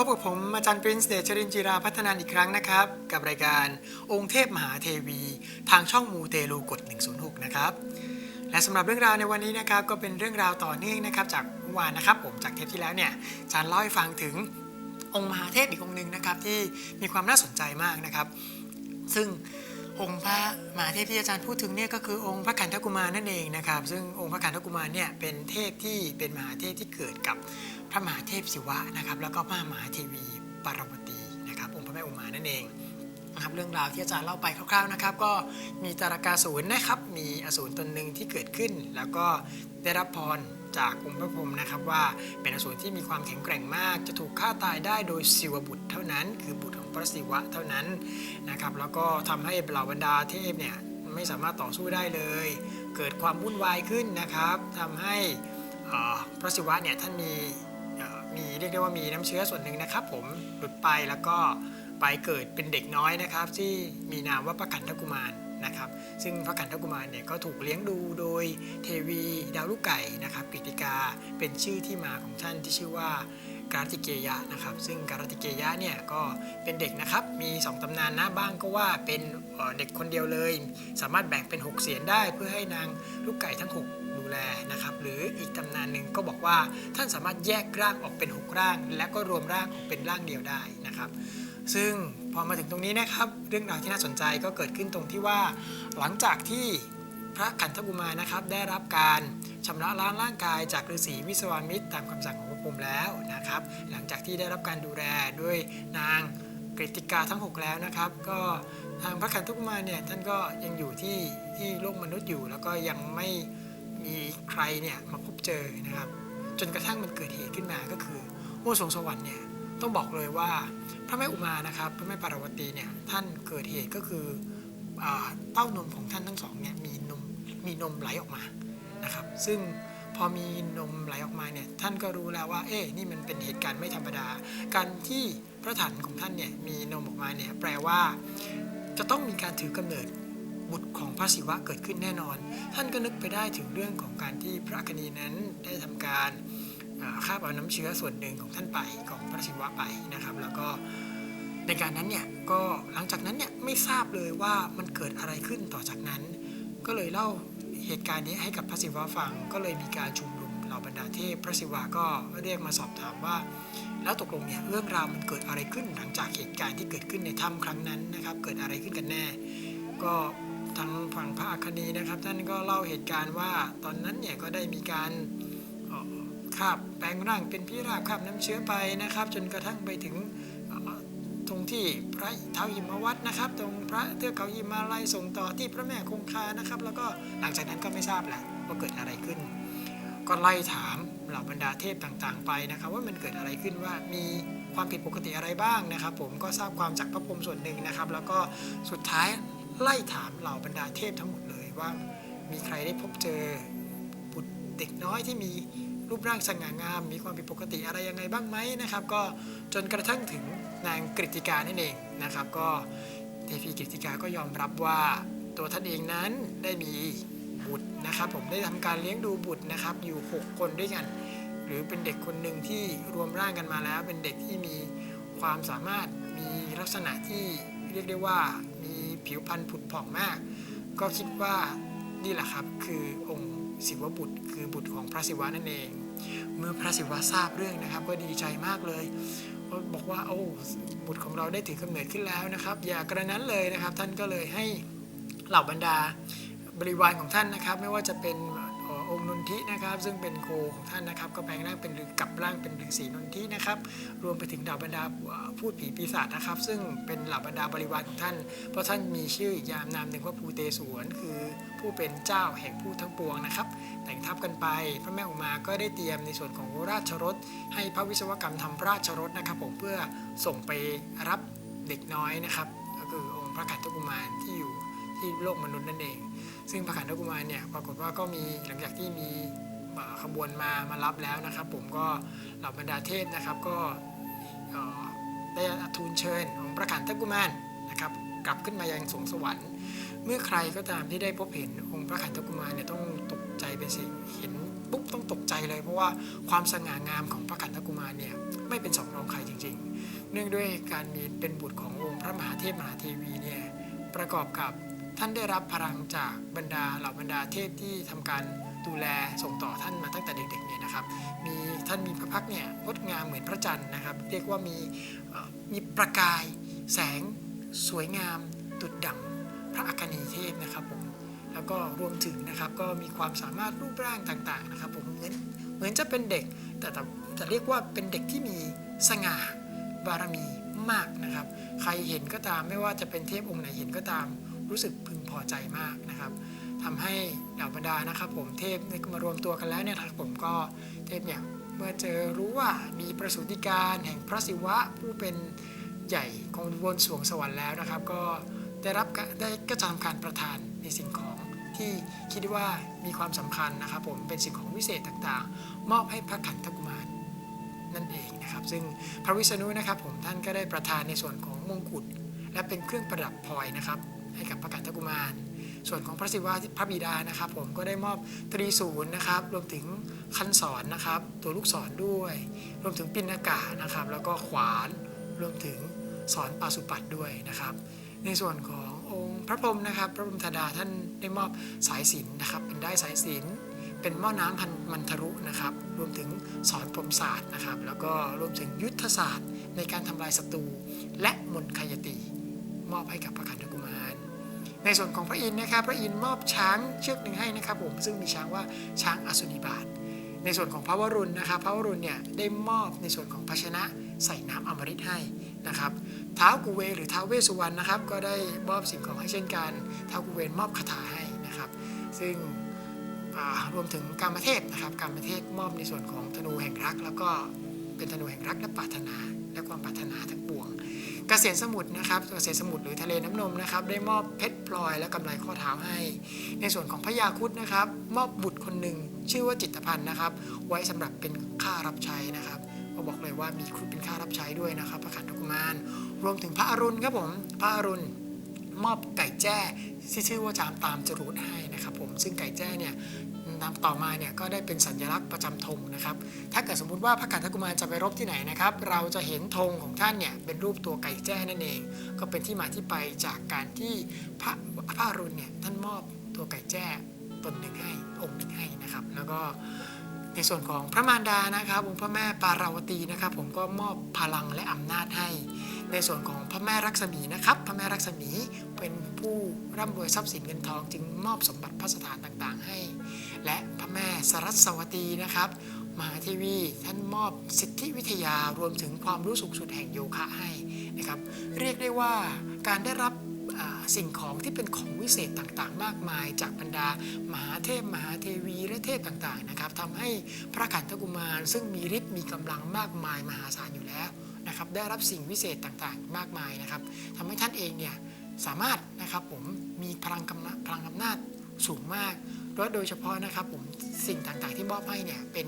พบกับผมอาจารย์ปรินส์เดชชรินจิราพัฒนานอีกครั้งนะครับ กับรายการองค์เทพมหาเทวี ทางช่องมูเตลูกด 106 นะครับ และสำหรับเรื่องราวในวันนี้นะครับ ก็เป็นเรื่องราวต่อเนื่องนะครับ จากเมื่อวานนะครับ ผมจากเทปที่แล้วเนี่ยอาจารย์เล่าให้ฟังถึงองค์มหาเทพอีกองค์หนึ่งนะครับที่มีความน่าสนใจมากนะครับ ซึ่ง องค์พระมหาเทพที่อาจารย์พูดถึงเนี่ยก็คือองค์พระขันธกุมารนั่นเองนะครับ ซึ่งองค์พระขันธกุมารเนี่ยเป็นเทพที่เป็นมหาเทพที่เกิดกับพระมหาเทพศิวะนะครับ แล้วก็พระมหาเทวีปารวตีนะครับองค์พระแม่อุมานั่นเองนะครับเรื่องราวที่อาจารย์เล่าไปคร่าวๆนะครับ ก็มีตารากาสูรนะครับ มีอสูรตนหนึ่งที่เกิดขึ้น แล้วก็ได้รับพร จากองค์พระพรหมนะครับว่าเป็นอสูรที่มีความแข็งแกร่งมาก จะถูกฆ่าตายได้โดยศิวบุตรเท่านั้น คือบุตรของพระศิวะเท่านั้นนะครับแล้วก็ทำให้เหล่าบรรดาเทพเนี่ยไม่สามารถต่อสู้ได้เลย เกิดความวุ่นวายขึ้นนะครับทำให้พระศิวะเนี่ยท่านมีเอ่อมีเรียกได้ว่ามีน้ำเชื้อส่วนหนึ่งนะครับ ผมหลุดไปแล้วก็ไปเกิดเป็นเด็กน้อยนะครับ ที่มีนามว่าพระขันธกุมาร นะครับซึ่งพระขันธกุมารเนี่ยก็ถูกเลี้ยงดูโดยเทวีดาวลูกไก่นะครับกฤติกาเป็นชื่อที่มาของท่านที่ชื่อว่าการติเกยะนะครับซึ่งการติเกยะเนี่ยก็เป็นเด็กนะครับมี 2ตำนานนะบ้างก็ว่าเป็นเอ่อเด็กคนเดียวเลย สามารถแบ่งเป็น 6 เสียนได้เพื่อให้นางลูกไก่ทั้ง 6 ดูแลนะครับหรืออีกตำนานหนึ่งก็บอกว่าท่านสามารถแยกร่างออกเป็น 6 ร่าง และก็รวมร่างออกเป็นร่างเดียวได้นะครับ ซึ่งพอมาถึงตรงนี้นะครับ เรื่องราวที่น่าสนใจก็เกิดขึ้นตรงที่ว่า หลังจากที่พระขันธกุมารนะครับ ได้รับการชำระล้างร่างกายจากฤาษีวิศวามิตรตามคำสั่งของพระพรหมแล้วนะครับ หลังจากที่ได้รับการดูแลด้วยนางกฤติกาทั้ง 6 แล้วนะครับ ก็ทางพระขันธกุมารเนี่ยท่านก็ยังอยู่ที่ที่โลกมนุษย์อยู่ แล้วก็ยังไม่มีใครเนี่ยมาพบเจอนะครับ จนกระทั่งมันเกิดเหตุขึ้นมาก็คือโอ้สงสวรรค์เนี่ย ต้องบอกเลยว่าพระแม่อุมานะครับพระแม่ปารวตีเนี่ยท่านเกิดเหตุก็คือเต้านมของท่านทั้งสองเนี่ยมีนมมีนมไหลออกมานะครับ ซึ่งพอมีนมไหลออกมาเนี่ยท่านก็รู้แล้วว่า เอ๊ะนี่มันเป็นเหตุการณ์ไม่ธรรมดา การที่พระถันของท่านเนี่ยมีนมออกมาเนี่ยแปลว่า จะต้องมีการถือกำเนิดบุตรของพระศิวะเกิดขึ้นแน่นอน ท่านก็นึกไปได้ถึงเรื่องของการที่พระกนีนั้นได้ทำการ คาบเอาน้ำเชื้อส่วนหนึ่งของท่านไปของพระศิวะไปนะครับ แล้วก็ในการนั้นเนี่ยก็หลังจากนั้นเนี่ยไม่ทราบเลยว่ามันเกิดอะไรขึ้นต่อจากนั้น ก็เลยเล่าเหตุการณ์นี้ให้กับพระศิวะฟังก็เลยมีการชุมนุมเหล่าบรรดาเทพพระศิวะก็เรียกมาสอบถามว่า แล้วตกลงเนี่ยเรื่องราวมันเกิดอะไรขึ้นหลังจากเหตุการณ์ที่เกิดขึ้นในถ้ำครั้งนั้นนะครับ เกิดอะไรขึ้นกันแน่ ก็ทางฝั่งพระอัคนีนะครับ ท่านก็เล่าเหตุการณ์ว่าตอนนั้นเนี่ยก็ได้มีการ คาบแปลงร่างเป็นพิราบคาบน้ำเชื้อไปนะครับ จนกระทั่งไปถึงตรงที่พระเท้าหิมวัดนะครับ ตรงพระเทือกเขาหิมาลัยส่งต่อที่พระแม่คงคานะครับ แล้วก็หลังจากนั้นก็ไม่ทราบแหละว่าเกิดอะไรขึ้น ก็ไล่ถามเหล่าบรรดาเทพต่างๆ ไปนะครับ ว่ามันเกิดอะไรขึ้นว่ามีความผิดปกติอะไรบ้างนะครับ ผมก็ทราบความจากพระพรหมส่วนหนึ่งนะครับ แล้วก็สุดท้ายไล่ถามเหล่าบรรดาเทพทั้งหมดเลยว่ามีใครได้พบเจอบุตรเด็กน้อยที่มี รูปร่างสง่างาม มีความผิดปกติอะไรยังไงบ้างไหมนะครับ ก็จนกระทั่งถึงนางกฤติกานั่นเองนะครับ ก็เทพีกฤติกาก็ยอมรับว่าตัวท่านเองนั้นได้มีบุตรนะครับผมได้ทำการเลี้ยงดูบุตรนะครับอยู่ 6 คนด้วยกัน หรือเป็นเด็กคนหนึ่งที่รวมร่างกันมาแล้ว เป็นเด็กที่มีความสามารถมีลักษณะที่เรียกได้ว่ามีผิวพรรณผุดผ่องมาก ก็คิดว่านี่แหละครับคือองค์ ศิวบุตร คือบุตรของพระศิวะนั่นเอง เมื่อพระศิวะทราบเรื่องนะครับ ก็ดีใจมากเลยก็บอกว่าโอ้บุตรของเราได้ถือกำเนิดขึ้นแล้วนะครับ อย่ากระนั้นเลยนะครับ ท่านก็เลยให้เหล่าบรรดาบริวารของท่านนะครับ ไม่ว่าจะเป็น องค์นนทินะครับ ซึ่งเป็นโคของท่านนะครับก็แปลงร่างเป็นฤกลับร่างเป็นฤาษีนนทินะครับ รวมไปถึงดาวบรรดาพูดผีปีศาจนะครับ ซึ่งเป็นเหล่าบรรดาบริวารของท่าน เพราะท่านมีชื่ออีกยามนามหนึ่งว่าภูเตสวนคือผู้เป็นเจ้าแห่งผู้ทั้งปวงนะครับ แต่งทัพกันไปพระแม่อุมาก็ได้เตรียมในส่วนของราชรถ ให้พระวิศวกรรมทำราชรถนะครับ ผมเพื่อส่งไปรับเด็กน้อยนะครับ ก็คือองค์พระขันธกุมารที่อยู่ที่โลกมนุษย์นั่นเอง ซึ่งพระขันธกุมารเนี่ยปรากฏว่าก็มีหลังจากที่มีขบวนมามารับแล้วนะครับ ผมก็เหล่าบรรดาเทพนะครับก็ได้ทูลเชิญองค์พระขันธกุมารนะครับกลับขึ้นมายังสวงสวรรค์ เมื่อใครก็ตามที่ได้พบเห็นองค์พระขันธกุมารเนี่ยต้องตกใจเป็นสิ่งเห็นปุ๊บต้องตกใจเลย เพราะว่าความสง่างามของพระขันธกุมารเนี่ยไม่เป็นสองรองใครจริง ๆ เนื่องด้วยการมีเป็นบุตรขององค์พระมหาเทพมหาเทวีเนี่ยประกอบกับ ท่านได้รับพลังจากบรรดาเหล่าบรรดาเทพที่ทำการดูแลส่งต่อท่านมาตั้งแต่เด็กๆเนี่ยนะครับ มีท่านมีพระพักเนี่ยงดงามเหมือนพระจันทร์นะครับ เรียกว่ามีมีประกายแสงสวยงามดุดดั่งพระอัคนีเทพนะครับผมแล้วก็รวมถึงนะครับก็มีความสามารถรูปร่างต่างๆนะครับผมเหมือนเหมือนจะเป็นเด็ก แต่แต่เรียกว่าเป็นเด็กที่มีสง่าบารมีมากนะครับ ใครเห็นก็ตามไม่ว่าจะเป็นเทพองค์ไหนเห็นก็ตาม รู้สึกพึงพอใจมากนะครับทำให้เหล่าบรรดานะครับผมเทพมารวมตัวกันแล้วเนี่ยนะครับผมก็เทพเนี่ยเมื่อเจอรู้ว่ามีประสูติการแห่งพระศิวะผู้เป็นใหญ่ของบนสวงสวรรค์แล้วนะครับ ก็ได้รับได้ก็จะทำการประทานในสิ่งของที่คิดว่ามีความสำคัญนะครับ ผมเป็นสิ่งของวิเศษต่างๆ มอบให้พระขันธกุมารนั่นเองนะครับ ซึ่งพระวิษณุนะครับผมท่านก็ได้ประทานในส่วนของมงกุฎและเป็นเครื่องประดับพลอยนะครับ ให้กับพระกันธกุมาร ส่วนของพระศิวะพระบิดานะครับผมก็ได้มอบตรีศูนย์นะครับรวมถึงคันศรนะครับ ตัวลูกศรด้วย รวมถึงปินากานะครับ แล้วก็ขวานรวมถึงสอนปาสุปัตด้วยนะครับ ในส่วนขององค์พระพรหมนะครับ พระพรหมธดาท่านได้มอบสายสิญจนนะครับ เป็นได้สายสิญจนเป็นหม้อน้ำพันมันทรุนะครับ รวมถึงสอนพรหมศาสตร์นะครับ แล้วก็รวมถึงยุทธศาสตร์ในการทำลายศัตรูและมนคยตี มอบให้กับพระขันธกุมาร ในส่วนของพระอินทร์นะครับ พระอินทร์มอบช้างเชือกหนึ่งให้นะครับผมซึ่งมีช้างว่าช้างอสุนิบาตในส่วนของพระวรุณนะครับพระวรุณเนี่ยได้มอบในส่วนของภาชนะใส่น้ำอมฤตให้นะครับท้าวกุเวหรือท้าวเวสุวรรณนะครับ ก็ได้มอบสิ่งของให้เช่นกันท้าวกุเวมอบคาถาให้นะครับ ซึ่งรวมถึงการมเทพนะครับการมเทพมอบในส่วนของธนูแห่งรัก แล้วก็เป็นธนูแห่งรักและปรารถนาและความปรารถนาทั้งปวง เกษตรสมุทรนะครับเกษตรสมุทรหรือทะเลน้ำนมนะครับได้มอบเพชรพลอยและกำไรข้อเท้าให้ ในส่วนของพญาคุดนะครับ มอบบุตรคนหนึ่งชื่อว่าจิตพันธ์นะครับ ไว้สำหรับเป็นค่ารับใช้นะครับก็บอกเลยว่ามีครุฑเป็นค่ารับใช้ด้วยนะครับพระขันธกุมารรวมถึงพระอรุณครับผมพระอรุณมอบไก่แจ้ที่ชื่อว่าจามตามจรูดให้นะครับผมซึ่งไก่แจ้เนี่ย ต่อมาเนี่ยก็ได้เป็นสัญลักษณ์ประจำธงนะครับ ถ้าเกิดสมมุติว่าพระกันทกุมารจะไปรบที่ไหนนะครับ เราจะเห็นธงของท่านเนี่ยเป็นรูปตัวไก่แจ้นั่นเอง ก็เป็นที่มาที่ไปจากการที่พระพระรุณเนี่ยท่านมอบตัวไก่แจ้ตนหนึ่งให้องค์หนึ่งให้นะครับ แล้วก็ในส่วนของพระมารดานะครับองค์พระแม่ปาราวตีนะครับ ผมก็มอบพลังและอำนาจให้ ในส่วนของพระแม่รักษมีนะครับ พระแม่รักษมีเป็นผู้ร่ำรวยทรัพย์สินเงินทอง จึงมอบสมบัติพระสถานต่างๆ ให้ และพระแม่สรัสวตีนะครับมหาเทวีท่านมอบสิทธิวิทยารวมถึงความรู้สูงสุดแห่งโยคะให้นะครับเรียกได้ว่าการได้รับสิ่งของที่เป็นของวิเศษต่างๆ มากมาย จากบรรดามหาเทพมหาเทวีและเทพต่างๆนะครับทำให้พระขันธกุมารซึ่งมีฤทธิ์มีกำลังมากมายมหาศาลอยู่แล้วนะครับได้รับสิ่งวิเศษต่างๆ มากมายนะครับทำให้ท่านเองเนี่ยสามารถนะครับผมมีพลังกำลังพลังอำนาจสูงมาก และโดยเฉพาะนะครับผมสิ่งต่างๆที่มอบให้เนี่ยเป็น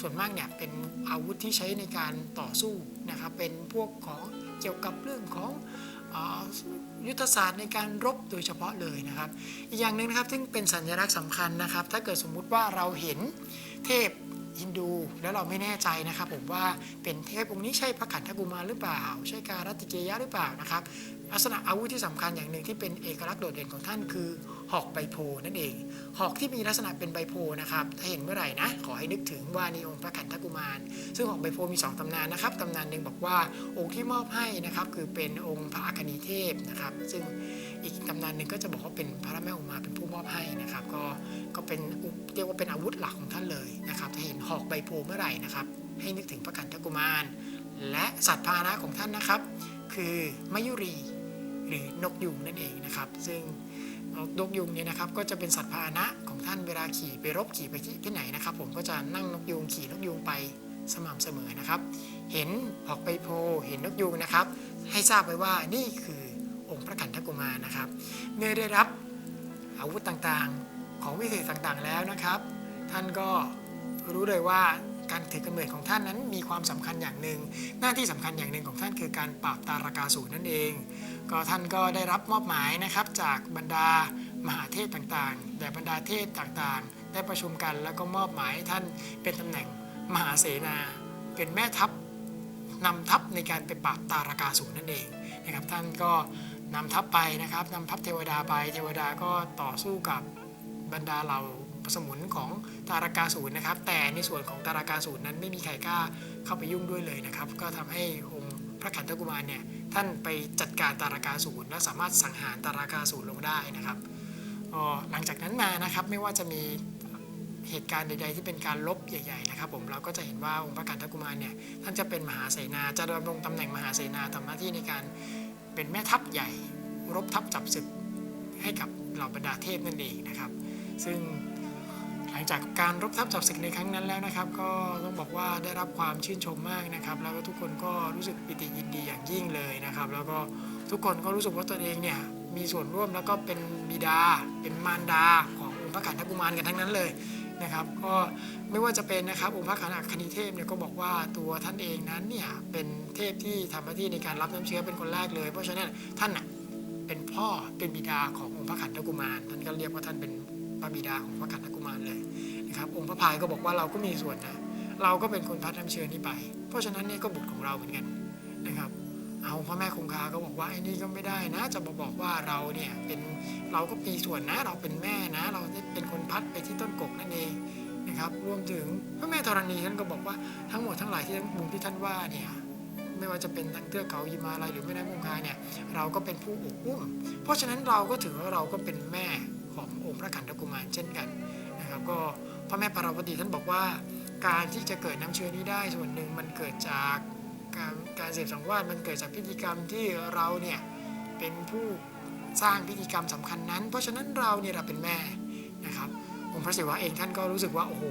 ส่วนมากเนี่ยเป็นอาวุธที่ใช้ในการต่อสู้นะครับเป็นพวกของเกี่ยวกับเรื่องของยุทธศาสตร์ในการรบโดยเฉพาะเลยนะครับ อีกอย่างหนึ่งนะครับซึ่งเป็นสัญลักษณ์สำคัญนะครับ ถ้าเกิดสมมุติว่าเราเห็นเทพฮินดูแล้วเราไม่แน่ใจนะครับ ผมว่าเป็นเทพองค์นี้ใช่พระขันธกุมารหรือเปล่า ใช่การัตติเกยะหรือเปล่านะครับ ลักษณะอาวุธที่สำคัญอย่างหนึ่งที่เป็นเอกลักษณ์โดดเด่นของท่านคือหอกใบโพนั่นเอง หอกที่มีลักษณะเป็นใบโพนะครับถ้าเห็นเมื่อไหร่นะขอให้นึกถึงว่านี่องค์พระขันธกุมาร ซึ่งหอกใบโพมีสองตำนานนะครับตำนานหนึ่งบอกว่าองค์ที่มอบให้นะครับคือเป็นองค์พระอัคนีเทพนะครับซึ่งอีกตำนานหนึ่งก็จะบอกว่าเป็นพระแม่อุมาเป็นผู้มอบให้นะครับก็ก็เป็นเรียกว่าเป็นอาวุธหลักของท่านเลยนะครับถ้าเห็นหอกใบโพเมื่อไหร่นะครับให้นึกถึงพระขันธกุมาร และสัตว์พาหนะของท่านนะครับ คือมายุรี หรือนกยุงนั่นเองนะครับ ซึ่งนกยุงเนี่ยนะครับก็จะเป็นสัตว์พาหนะของท่านเวลาขี่ไปรบขี่ไปที่ที่ไหนนะครับ ผมก็จะนั่งนกยุงขี่นกยุงไปสม่ำเสมอนะครับ เห็นหอกใบโพเห็นนกยุงนะครับ ให้ทราบไว้ว่านี่คือองค์พระขันธกุมารนะครับ เมื่อได้รับอาวุธต่างๆของวิเศษต่างๆแล้วนะครับ ท่านก็รู้เลยว่าการถือกำเนิดของท่านนั้นมีความสำคัญอย่างหนึ่ง หน้าที่สำคัญอย่างหนึ่งของท่านคือการปราบตารากาสูรนั่นเอง ก็ท่านก็ได้รับมอบหมายนะครับ จากบรรดามหาเทพต่างๆ แต่บรรดาเทพต่างๆ ได้ประชุมกันแล้วก็มอบหมายท่านเป็นตำแหน่งมหาเสนา เป็นแม่ทัพนำทัพในการไปปราบตารากาสูรนั่นเองนะครับ ท่านก็นำทัพไปนะครับนำทัพเทวดาไปเทวดาก็ต่อสู้กับบรรดาเหล่าสมุนของตารากาสูรนะครับ แต่ในส่วนของตารากาสูรนั้นไม่มีใครกล้าเข้าไปยุ่งด้วยเลยนะครับ ก็ทำให้องค์ พระขันธกุมารเนี่ยท่านไปจัดการตารากาสูรและสามารถสังหารตารากาสูรลงได้นะครับหลังจากนั้นมานะครับไม่ว่าจะมีเหตุการณ์ใด ๆ ที่เป็นการลบใหญ่ๆนะครับผมเราก็จะเห็นว่าองค์พระขันธกุมารเนี่ยท่านจะเป็นมหาเสนาจะดำรงตำแหน่งมหาเสนาทำหน้าที่ในการเป็นแม่ทัพใหญ่ รบทัพจับศึกให้กับเหล่าบรรดาเทพนั่นเองนะครับ ซึ่ง งจากการรบทัพจับศึกในครั้งนั้นแล้วนะครับ ก็ต้องบอกว่าได้รับความชื่นชมมากนะครับ แล้วก็ทุกคนก็รู้สึกปิติยินดีอย่างยิ่งเลยนะครับ แล้วก็ทุกคนก็รู้สึกว่าตนเองเนี่ยมีส่วนร่วมแล้วก็เป็นบิดา เป็นมารดาขององค์พระขันธกุมารกันทั้งนั้นเลยนะครับ ก็ไม่ว่าจะเป็นนะครับองค์พระขันธคณีเทพเนี่ยก็บอกว่าตัวท่านเองนั้นเนี่ยเป็นเทพที่ทำหน้าที่ในการรับน้ำเชื้อเป็นคนแรกเลย เพราะฉะนั้นท่านน่ะเป็นพ่อเป็นบิดาขององค์พระขันธกุมารท่านก็เรียกว่าท่านเป็น พระบิดาของพระขันธกุมารเลยนะครับองค์พระพายก็บอกว่าเราก็มีส่วนนะเราก็เป็นคนพัดน้ำเชื้อนี้ไป เพราะฉะนั้นนี่ก็บุตรของเราเหมือนกันนะครับ เอาพระแม่คงคาก็บอกว่าไอ้นี่ก็ไม่ได้นะ จะมาบอกว่าเราเนี่ยเป็นเราก็มีส่วนนะ เราเป็นแม่นะ เราเป็นคนพัดไปที่ต้นกกนั่นเองนะครับ รวมถึงพระแม่ธรณีท่านก็บอกว่าทั้งหมดทั้งหลายที่ทั้งบุญที่ท่านว่าเนี่ยไม่ว่าจะเป็นทั้งเทือกเขายิมาลัยหรือแม่น้ำคงคาเนี่ยเราก็เป็นผู้อบอุ้ม เพราะฉะนั้นเราก็ถือว่าเราก็เป็นแม่ ขององค์พระขันธกุมารเช่นกันนะครับก็พระแม่ปารวตีท่านบอกว่า การที่จะเกิดน้ำเชื้อนี้ได้ส่วนหนึ่งมันเกิดจากการการเสพสังวาสมันเกิดจากพิธีกรรมที่เราเนี่ยเป็นผู้สร้างพิธีกรรมสำคัญนั้น เพราะฉะนั้นเราเนี่ยเราเป็นแม่นะครับองค์พระศิวะเองท่านก็รู้สึกว่าโอ้โห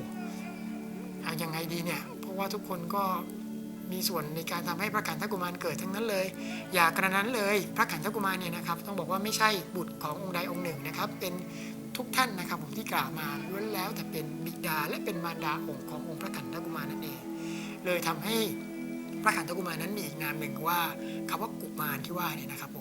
อายังไงดีเนี่ยเพราะว่าทุกคนก็ มีส่วนในการทำให้พระขันธกุมารเกิดทั้งนั้นเลย อย่ากระนั้นเลยพระขันธกุมารเนี่ยนะครับ ต้องบอกว่าไม่ใช่บุตรขององค์ใดองค์หนึ่งนะครับ เป็นทุกท่านนะครับผมที่กล่าวมาล้วนแล้วแต่เป็นบิดาและเป็นมารดาองค์ขององค์พระขันธกุมารนั่นเอง เลยทำให้พระขันธกุมารนั้นมีอีกนามหนึ่งว่าคำว่ากุมารที่ว่าเนี่ยนะครับผม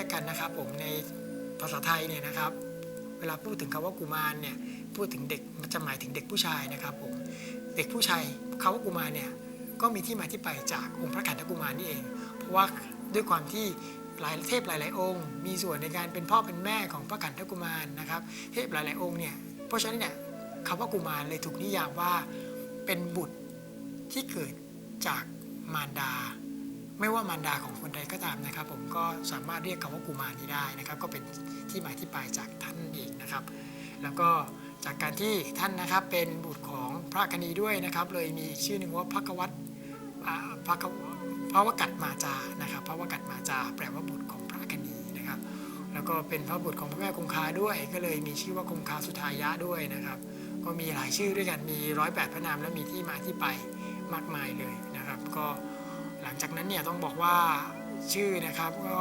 ยกกันนะครับผมในภาษาไทยเนี่ยนะครับ เวลาพูดถึงคำว่ากุมารเนี่ยพูดถึงเด็กมันจะหมายถึงเด็กผู้ชายนะครับผมเด็กผู้ชายคำว่ากุมารเนี่ยก็มีที่มาที่ไปจากองค์พระขันธกุมารนี่เอง เพราะว่าด้วยความที่หลายเทพหลาย ๆ องค์ มีส่วนในการเป็นพ่อเป็นแม่ของพระขันธกุมารนะครับเทพหลาย ๆ องค์เนี่ยเพราะฉะนั้นเนี่ยคำว่ากุมารเลยถูกนิยามว่าเป็นบุตรที่เกิดจากมารดา ไม่ว่ามารดาของคนใดก็ตามนะครับ ผมก็สามารถเรียกคำว่ากุมารนี้ได้นะครับ ก็เป็นที่มาที่ไปจากท่านเองนะครับ แล้วก็จากการที่ท่านนะครับเป็นบุตรของพระกนีด้วยนะครับ เลยมีชื่อหนึ่งว่าพระกวัตพระกวพระวกัตมาจานะครับพระวกัตมาจา แปลว่าบุตรของพระกนีนะครับ แล้วก็เป็นพระบุตรของพระแม่คงคาด้วย ก็เลยมีชื่อว่าคงคาสุทายะด้วยนะครับ ก็มีหลายชื่อด้วยกันมีร้อยแปดพระนามและมีที่มาที่ไปมากมายเลยนะครับ ก็ ลังจากนั้นเนี่ยต้องบอกว่าชื่อนะครับก็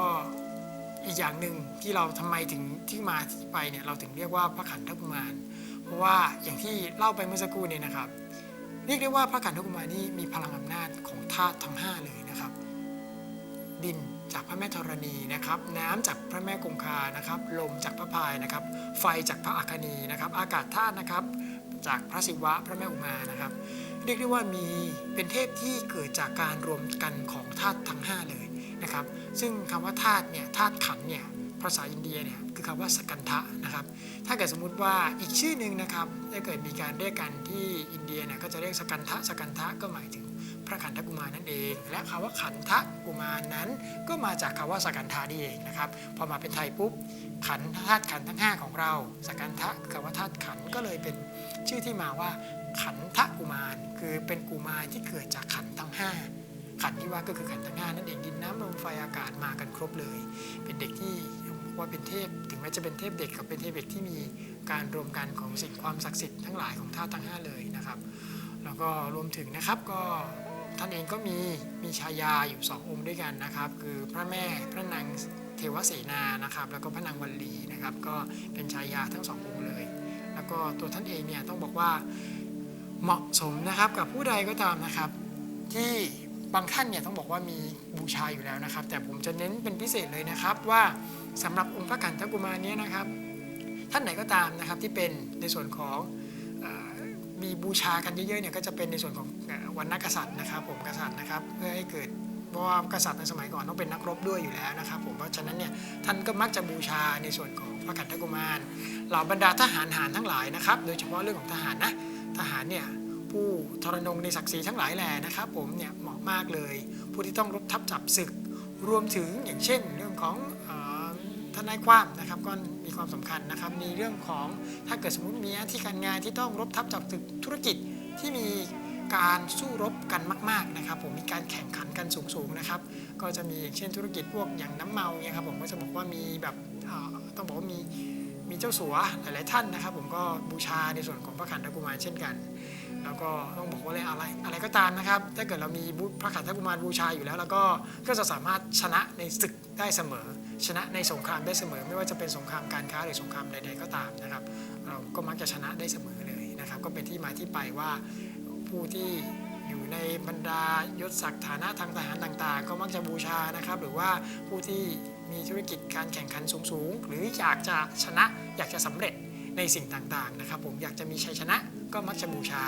อีกอย่างหนึ่งที่เราทำไมถึงที่มาที่ไปเนี่ยเราถึงเรียกว่าพระขันธกุมาร เพราะว่าอย่างที่เล่าไปเมื่อสักครู่เนี่ยนะครับ เรียกได้ว่าพระขันธกุมารนี่มีพลังอำนาจของธาตุทั้ง5เลยนะครับ ดินจากพระแม่ธรณีนะครับ น้ำจากพระแม่คงคานะครับ ลมจากพระพายนะครับ ไฟจากพระอัคคณีนะครับ อากาศธาตุนะครับ จากพระศิวะพระแม่อุมานะครับ รียกได้ว่ามีเป็นเทพที่เกิดจากการรวมกันของธาตุทั้ง 5 เลยนะครับ ซึ่งคำว่าธาตุเนี่ยธาตุขันเนี่ยภาษาอินเดียเนี่ยคือคำว่าสกันทะนะครับ ถ้าเกิดสมมุติว่าอีกชื่อหนึ่งนะครับถ้าเกิดมีการเรียกกันที่อินเดียเนี่ยก็จะเรียกสกันทะสกันทะก็หมายถึงพระขันธกุมารนั่นเอง และคำว่าขันธกุมารนั้น ก็มาจากคำว่าสกันทานี่เองนะครับพอมาเป็นไทยปุ๊บขันธาตุขันทั้ง 5 ของเรา สกันทะคือคำว่าธาตุขันก็เลยเป็นชื่อที่มาว่า ขันธกุมาร คือเป็นกุมารที่เกิดจากขันทั้ง 5 ขันที่ว่าก็คือขันทั้งห้านั่นเองดินน้ำลมไฟอากาศมากันครบเลย เป็นเด็กที่ว่าเป็นเทพ ถึงแม้จะเป็นเทพเด็กกับเป็นเทพเด็กที่มีการรวมกันของสิ่งความศักดิ์สิทธิ์ทั้งหลายของธาตุทั้งห้าเลยนะครับ แล้วก็รวมถึงนะครับก็ท่านเองก็มีมีชายาอยู่สององค์ด้วยกันนะครับ คือพระแม่พระนางเทวเสนานะครับ แล้วก็พระนางวัลลีนะครับ ก็เป็นชายาทั้งสององค์เลย แล้วก็ตัวท่านเองเนี่ยต้องบอกว่า เหมาะสมนะครับกับผู้ใดก็ตามนะครับ ที่บางท่านเนี่ยต้องบอกว่ามีบูชาอยู่แล้วนะครับ แต่ผมจะเน้นเป็นพิเศษเลยนะครับ ว่าสำหรับองค์พระกันทกุมารเนี้นะครับ ท่านไหนก็ตามนะครับที่เป็นในส่วนของอมีบูชากันเยอะๆเนี่ยก็จะเป็นในส่วนของวันนักกษัตริย์นะครับ ผมกษัตริย์นะครับเพื่อให้เกิดเพราะว่ากษัตริย์ในสมัยก่อนต้องเป็นนักรบด้วยอยู่แล้วนะครับ ผมเพราะฉะนั้นเนี่ยท่านก็มักจะบูชาในส่วนของพระกันทกุมารเหล่าบรรดาทหารหารทั้งหลายนะครับ โดยเฉพาะเรื่องของทหารนะ ทหารเนี่ยผู้ทรนงในศักดิ์ศรีทั้งหลายแหล่นะครับผมเนี่ยเหมาะมากเลย ผู้ที่ต้องรบทับจับศึก รวมถึงอย่างเช่น เรื่องของออทนายความนะครับก็มีความสำคัญนะครับ มีเรื่องของถ้าเกิดสมมติมีหน้าที่การงานที่ต้องรบทับจับศึกธุรกิจที่มีการสู้รบกันมาก ๆนะครับ ผมมีการแข่งขันกันสูงๆนะครับ ก็จะมีอย่างเช่นธุรกิจพวกอย่างน้ำเมาเนี่ยครับผมก็จะบอกว่ามีแบบต้องบอกว่ามี มีเจ้าสัวหลายๆท่านนะครับ ผมก็บูชาในส่วนของพระขันธกุมารเช่นกัน แล้วก็ต้องบอกว่าอะไรอะไรก็ตามนะครับ ถ้าเกิดเรามีพระขันธกุมารบูชาอยู่แล้ว แล้วก็ก็จะสามารถชนะในศึกได้เสมอ ชนะในสงครามได้เสมอ ไม่ว่าจะเป็นสงครามการค้าหรือสงครามใด ๆ ก็ตามนะครับ เราก็มักจะชนะได้เสมอเลยนะครับ ก็เป็นที่มาที่ไปว่าผู้ที่อยู่ในบรรดายศศักดิ์ฐานะทางทหารต่างๆ ก็มักจะบูชานะครับ หรือว่าผู้ที่ มีธุรกิจการแข่งขันสูงๆ หรืออยากจะชนะอยากจะสำเร็จในสิ่งต่างๆนะครับ ผมอยากจะมีชัยชนะก็มักจะบูชา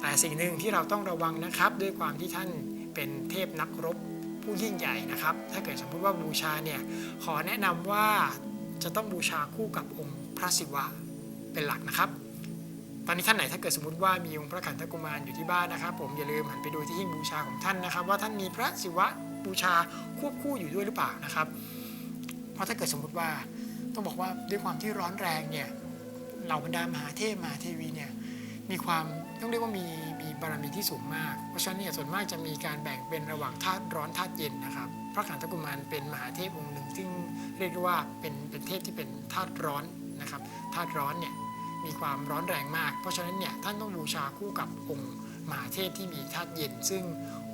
แต่สิ่งหนึ่งที่เราต้องระวังนะครับ ด้วยความที่ท่านเป็นเทพนักรบผู้ยิ่งใหญ่นะครับ ถ้าเกิดสมมติว่าบูชาเนี่ยขอแนะนำว่าจะต้องบูชาคู่กับองค์พระศิวะเป็นหลักนะครับตอนนี้ท่านไหนถ้าเกิดสมมติว่ามีองค์พระขันธกุมารอยู่ที่บ้านนะครับ ผมอย่าลืมหันไปดูที่หิ้งบูชาของท่านนะครับ ว่าท่านมีพระศิวะบูชาควบคู่อยู่ด้วยหรือเปล่านะครับ ราะถ้าเกิดสมมติว่าต้องบอกว่าด้วยความที่ร้อนแรงเนี่ยเหล่าบรรดามหาเทพมหาเทวีเนี่ยมีความต้องเรียกว่ามีมีบารมีที่สูงมาก เพราะฉะนั้นเนี่ยส่วนมากจะมีการแบ่งเป็นระหว่างธาตุร้อนธาตุเย็นนะครับ พระขันธกุมารเป็นมหาเทพองค์หนึ่ง ซึ่งเรียกว่าเป็นเป็นเทพที่เป็นธาตุร้อนนะครับธาตุร้อนเนี่ยมีความร้อนแรงมาก เพราะฉะนั้นเนี่ยท่านต้องบูชาคู่กับองค์มหาเทพที่มีธาตุเย็น ซึ่ง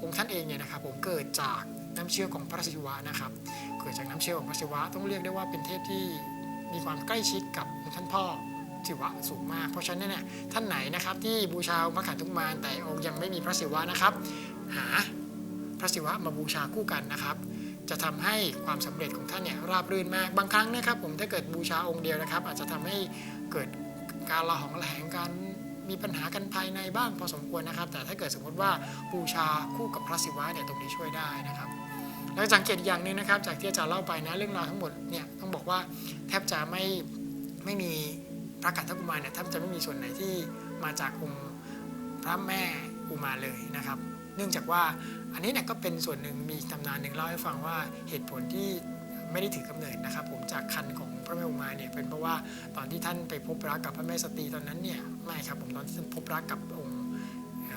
องค์ท่านเองเนี่ยนะครับผมเกิดจาก น้ำเชื่อของพระศิวะนะครับ เกิดจากน้ำเชื่อของพระศิวะต้องเรียกได้ว่าเป็นเทพที่มีความใกล้ชิดกับท่านพ่อถือว่าสูงมาก เพราะฉะนั้นเนี่ยท่านไหนนะครับที่บูชาพระขันธกุมารแต่องค์ยังไม่มีพระศิวะนะครับ หาพระศิวะมาบูชาคู่กันนะครับจะทำให้ความสำเร็จของท่านเนี่ยราบรื่นมากบางครั้งนะครับ ผมถ้าเกิดบูชาองค์เดียวนะครับ อาจจะทำให้เกิดการละหองระแหงการมีปัญหากันภายในบ้างพอสมควรนะครับ แต่ถ้าเกิดสมมติว่าบูชาคู่กับพระศิวะเนี่ยตรงนี้ช่วยได้นะครับ แล้วสังเกตอย่างหนึงนะครับ จากที่อาจารย์เล่าไปนะเรื่องราวทั้งหมดเนี่ยต้องบอกว่าแทบจะไม่ไม่มีพระกัตถกุมารเนี่ยแทบจะไม่มีส่วนไหนที่มาจากองค์พระแม่อุกุมารเลยนะครับ เนื่องจากว่าอันนี้เนี่ยก็เป็นส่วนหนึ่งมีตำนานหนึ่งเล่าให้ฟังว่าเหตุผลที่ไม่ได้ถือกำเนิดนะครับ ผมจากคันของพระแม่อุมาเนี่ยเป็นเพราะว่าตอนที่ท่านไปพบรักกับพระแม่สตรีตอนนั้นเนี่ยไม่ครับผมตอนที่ท่านพบรักกับ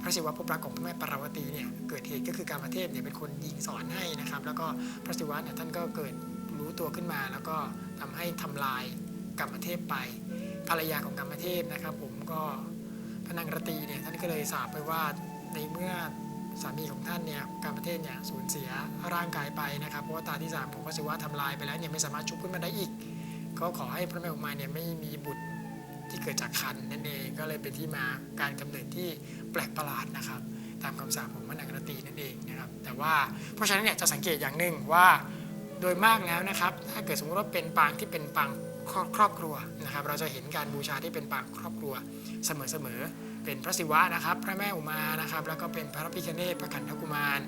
พระศิวะพบรักของพระแม่ปาราวตีเนี่ยเกิดเหตุก็คือการมาเทพเนี่ยเป็นคนยิงสอนให้นะครับ แล้วก็พระศิวะเนี่ยท่านก็เกิดรู้ตัวขึ้นมา แล้วก็ทำให้ทำลายกรรมเทพไป ภรรยาของกรรมเทพนะครับ ผมก็พระนางรตีเนี่ยท่านก็เลยสาปไปว่าในเมื่อสามีของท่านเนี่ยกรรมเทพเนี่ยสูญเสียร่างกายไปนะครับ เพราะว่าตาที่สามของพระศิวะทำลายไปแล้วเนี่ยไม่สามารถชุบขึ้นมาได้อีก ก็ขอให้พระแม่อุมาเนี่ยไม่มีบุตร ที่เกิดจากคันนั่นเองก็เลยเป็นที่มาการกำเนิดที่แปลกประหลาดนะครับ ตามคำสาปของพระนางรตีนั่นเองนะครับแต่ว่าเพราะฉะนั้นเนี่ยจะสังเกตอย่างหนึ่งว่าโดยมากแล้วนะครับ ถ้าเกิดสมมติว่าเป็นปางที่เป็นปางครอบครัวนะครับ เราจะเห็นการบูชาที่เป็นปางครอบครัวเสมอๆเป็นพระศิวะนะครับ พระแม่อุมานะครับ แล้วก็เป็นพระพิฆเนศพระขันธกุมาร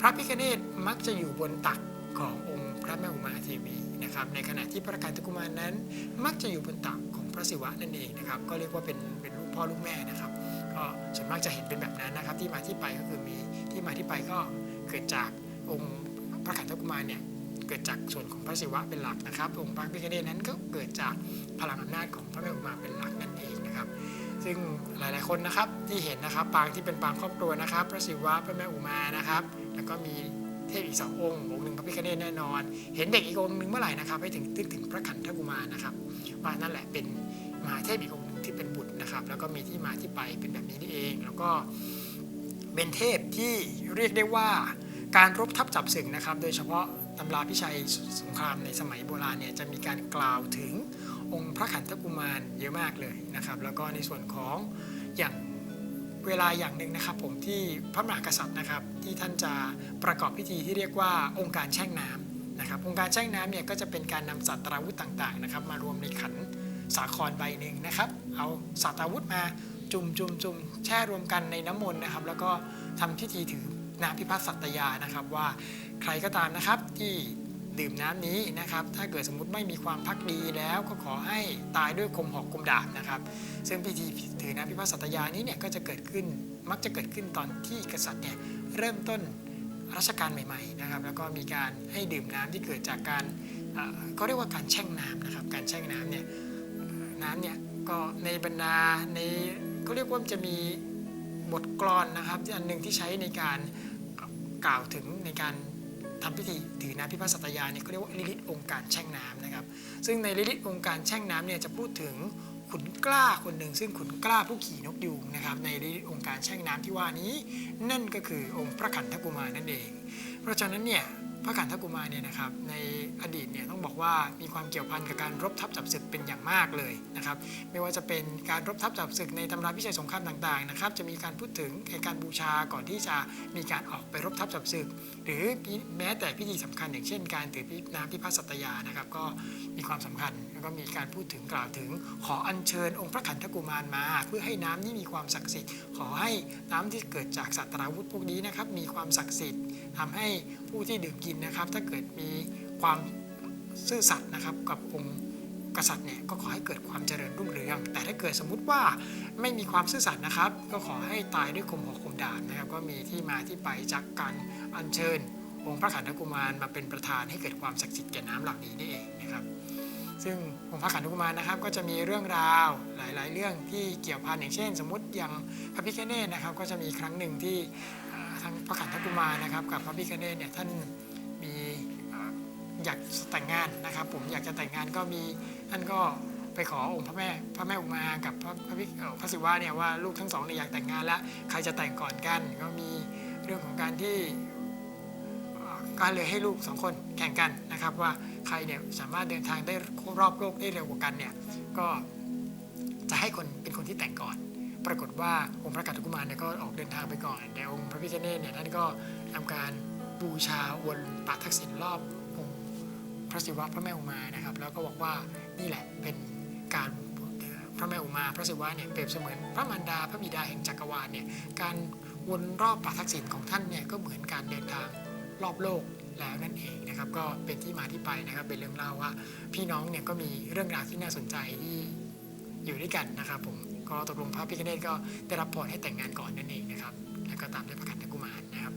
พระพิฆเนศมักจะอยู่บนตักขององค์พระแม่อุมาเทวีนะครับในขณะที่พระขันธกุมารนั้น มักจะอยู่บนตัก พระศิวะนั่นเองนะครับ ก็เรียกว่าเป็นเป็นลูกพ่อลูกแม่นะครับ ก็ส่วนมากจะเห็นเป็นแบบนั้นนะครับ ที่มาที่ไปก็คือมีที่มาที่ไปก็เกิดจากองค์พระขันธกุมารเนี่ยเกิดจากส่วนของพระศิวะเป็นหลักนะครับ องค์พระพิฆเนศนั้นก็เกิดจากพลังอำนาจของพระแม่อุมาเป็นหลักนั่นเองนะครับ ซึ่งหลายๆคนนะครับที่เห็นนะครับปางที่เป็นปางครอบครัวนะครับ พระศิวะพระแม่อุมานะครับ แล้วก็มี เทพอีกสององค์องค์หนึ่งพระพิฆเนศแน่นอน เห็นเด็กอีกองค์หนึ่งเมื่อไหร่นะครับให้ถึงนึกถึงพระขันธกุมารนะครับ ว่านั่นแหละเป็นมหาเทพอีกองค์หนึ่งที่เป็นบุตรนะครับ แล้วก็มีที่มาที่ไปเป็นแบบนี้นี่เอง แล้วก็เป็นเทพที่เรียกได้ว่าการรบทับจับศึกนะครับ โดยเฉพาะตำราพิชัยสงครามในสมัยโบราณเนี่ยจะมีการกล่าวถึงองค์พระขันธกุมารเยอะมากเลยนะครับ แล้วก็ในส่วนของอย่าง เวลาอย่างหนึ่งนะครับ ผมที่พระมหากษัตริย์นะครับ ที่ท่านจะประกอบพิธีที่เรียกว่าองค์การแช่งน้ำนะครับ องค์การแช่งน้ำเนี่ยก็จะเป็นการนำสัตราวุธต่างๆนะครับ มารวมในขันสาครใบหนึ่งนะครับ เอาสัตราวุธมาจุ่มจุ่มจุ่มแช่รวมกันในน้ำมนต์นะครับ แล้วก็ทำพิธีถือน้ำพิพัฒน์สัตยานะครับว่าใครก็ตามนะครับที่ ดื่มน้ำนี้นะครับ ถ้าเกิดสมมติไม่มีความพักดีแล้วก็ขอให้ตายด้วยคมหอกคมดาบนะครับ ซึ่งพิธีถือน้ำพิพัฒน์สัตยานี้เนี่ยก็จะเกิดขึ้นมักจะเกิดขึ้นตอนที่กษัตริย์เนี่ยเริ่มต้นรัชกาลใหม่ๆนะครับ แล้วก็มีการให้ดื่มน้ำที่เกิดจากการเขาเรียกว่าการแช่งน้ำนะครับ การแช่งน้ำเนี่ยน้ำเนี่ยก็ในบรรดาในเขาเรียกว่าจะมีบทกลอนนะครับ อันหนึ่งที่ใช้ในการกล่าวถึงในการ ทำพิธีถือน้ำพิพัฒน์สัตยาเนี่ยเขาเรียกว่าลิลิตองค์การแช่งน้ำนะครับ ซึ่งในลิลิตองค์การแช่งน้ำเนี่ยจะพูดถึงขุนกล้าคนหนึ่งซึ่งขุนกล้าผู้ขี่นกยูงนะครับในลิลิตองค์การแช่งน้ำที่ว่านี้ นั่นก็คือองค์พระขันธกุมารนั่นเอง เพราะฉะนั้นเนี่ย พระขันธกุมารเนี่ยนะครับในอดีตเนี่ยต้องบอกว่ามีความเกี่ยวพันกับการรบทับจับศึกเป็นอย่างมากเลยนะครับไม่ว่าจะเป็นการรบทับจับศึกในตำราพิชัยสงครามต่างๆนะครับจะมีการพูดถึงในการบูชาก่อนที่จะมีการออกไปรบทับจับศึก หรือแม้แต่พิธีสำคัญอย่างเช่น การถือน้ำพิพัฒสัตยานะครับก็มีความสำคัญแล้วก็มีการพูดถึงกล่าวถึง ขออัญเชิญองค์พระขันธกุมารมา เพื่อให้น้ำนี้มีความศักดิ์สิทธิ์ขอให้น้ำที่เกิดจากสัตราวุธพวกนี้นะครับมีความศักดิ์สิทธิ์ทำให้ ผู้ที่ดื่มกินนะครับ ถ้าเกิดมีความซื่อสัตย์นะครับกับองค์กษัตริย์เนี่ยก็ขอให้เกิดความเจริญรุ่งเรือง แต่ถ้าเกิดสมมุติว่าไม่มีความซื่อสัตย์นะครับ ก็ขอให้ตายด้วยคมหอกคมดาบนะครับ ก็มีที่มาที่ไปจากการอัญเชิญ องค์พระขันธกุมารมาเป็นประธานให้เกิดความศักดิ์สิทธิ์แก่น้ำเหล่านี้นี่เองนะครับ ซึ่งองค์พระขันธกุมารนะครับ ก็จะมีเรื่องราวหลาย ๆ เรื่องที่เกี่ยวพันอย่างเช่น สมมติอย่างพระพิฆเนศนะครับ ก็จะมีครั้งหนึ่งที่ ทางพระขันธกุมารนะครับกับพระพิฆเนศเนี่ยท่านมีอยากแต่งงานนะครับผมอยากจะแต่งงานก็มีท่านก็ไปขอองค์พระแม่พระแม่อุมากับพระพระพิพระศิวะเนี่ยว่าลูกทั้งสองเนี่ยอยากแต่งงานแล้วใครจะแต่งก่อนกัน ก็มีเรื่องของการที่ก็เลยให้ลูกสองคนแข่งกันนะครับ ว่าใครเนี่ยสามารถเดินทางได้รอบโลกได้เร็วกว่ากันเนี่ยก็จะให้คนเป็นคนที่แต่งก่อน ปรากฏว่าองค์พระกัตถกุมารเนี่ยก็ออกเดินทางไปก่อน แต่องค์พระพิฆเนศเนี่ยท่านก็ทำการบูชาวนปาทักษิณรอบองค์พระศิวะพระแม่อุมานะครับ แล้วก็บอกว่านี่แหละเป็นการพระแม่อุมาพระศิวะเนี่ยเปรียบเสมือนพระมารดาพระบิดาแห่งจักรวาลเนี่ยการวนรอบปาทักษิณของท่านเนี่ยก็เหมือนการเดินทางรอบโลกแล้วนั่นเองนะครับก็เป็นที่มาที่ไปนะครับเป็นเรื่องเล่าว่าพี่น้องเนี่ยก็มีเรื่องราวที่น่าสนใจที่ อยู่ด้วยกันนะครับผมก็ตกลงพระพิฆเนศก็ได้รับพรให้แต่งงานก่อนนั่นเองนะครับแล้วก็ตามด้วยพระขันธกุมารนะครับ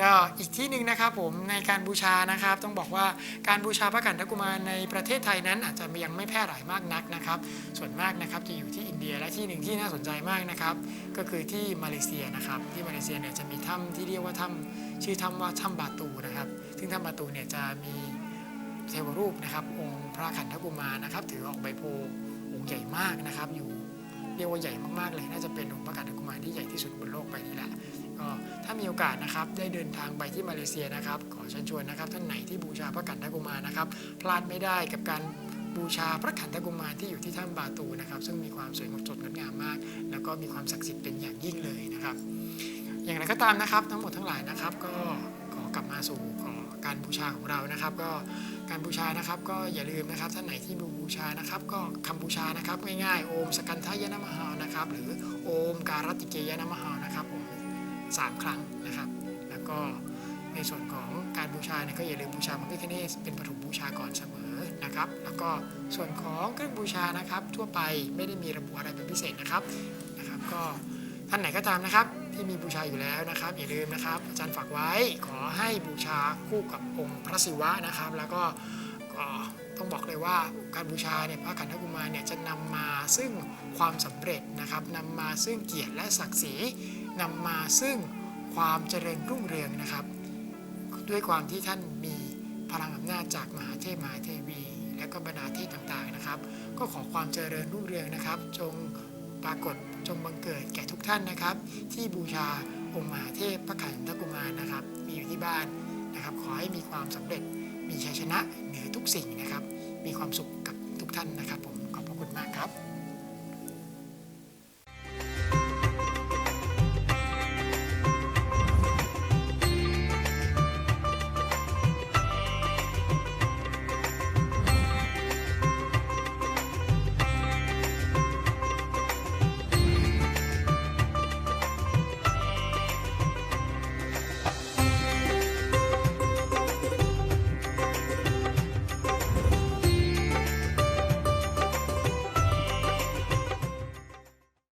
ก็อีกที่หนึ่งนะครับผมในการบูชานะครับ ต้องบอกว่าการบูชาพระขันธกุมารในประเทศไทยนั้น อาจจะยังไม่แพร่หลายมากนักนะครับ ส่วนมากนะครับจะอยู่ที่อินเดียและที่หนึ่งที่น่าสนใจมากนะครับ ก็คือที่มาเลเซียนะครับ ที่มาเลเซียเนี่ยจะมีถ้ำที่เรียกว่าถ้ำชื่อถ้ำว่าถ้ำบาตูนะครับ ซึ่งถ้ำบาตูเนี่ยจะมีเทวรูปนะครับ องค์พระขันธกุมารนะครับ ถือออกใบโพธิ์ ค์ใหญ่มากนะครับ อยู่เรียกว่าใหญ่มากๆเลย น่าจะเป็นองค์พระขันธกุมารที่ใหญ่ที่สุดบนโลกใบนี้แหละก็ถ้ามีโอกาสนะครับได้เดินทางไปที่มาเลเซียนะครับ ขอเชิญชวนนะครับ ท่านไหนที่บูชาพระขันธกุมารนะครับ พลาดไม่ได้กับการบูชาพระขันธกุมารที่อยู่ที่ถ้ำบาตูนะครับ ซึ่งมีความสวยงดงดงามมาก แล้วก็มีความศักดิ์สิทธิ์เป็นอย่างยิ่งเลยนะครับ อย่างไรก็ตามนะครับ ทั้งหมดทั้งหลายนะครับก็ กลับมาสู่การบูชาของเรานะครับ ก็การบูชานะครับ ก็อย่าลืมนะครับท่านไหนที่บูชานะครับ ก็คำบูชานะครับง่ายๆโอมสกันทายนะมหานะครับ หรือโอมการติเกยนะมหานะครับผมสามครั้งนะครับ แล้วก็ในส่วนของการบูชาเนี่ยก็อย่าลืมบูชาพระพิฆเนศเป็นปฐมบูชาก่อนเสมอนะครับ แล้วก็ส่วนของเครื่องบูชานะครับ ทั่วไปไม่ได้มีระบุอะไรเป็นพิเศษนะครับนะครับ ก็ท่านไหนก็ตามนะครับ ที่มีบูชาอยู่แล้วนะครับอย่าลืมนะครับอาจารย์ฝากไว้ขอให้บูชาคู่กับองค์พระศิวะนะครับ แล้วก็ก็ต้องบอกเลยว่าการบูชาเนี่ยพระขันธกุมารเนี่ยจะนำมาซึ่งความสำเร็จนะครับนำมาซึ่งเกียรติและศักดิ์ศรีนำมาซึ่งความเจริญรุ่งเรืองนะครับ ด้วยความที่ท่านมีพลังอำนาจจากมหาเทพมหาเทวี และก็บรรดาเทพต่างๆนะครับ ก็ขอความเจริญรุ่งเรืองนะครับ จงปรากฏ จงบังเกิดแก่ทุกท่านนะครับ ที่บูชาองค์มหาเทพพระขันธกุมารนะครับ มีอยู่ที่บ้านนะครับ ขอให้มีความสำเร็จมีชัยชนะเหนือทุกสิ่งนะครับ มีความสุขกับทุกท่านนะครับผมขอบพระคุณมากครับ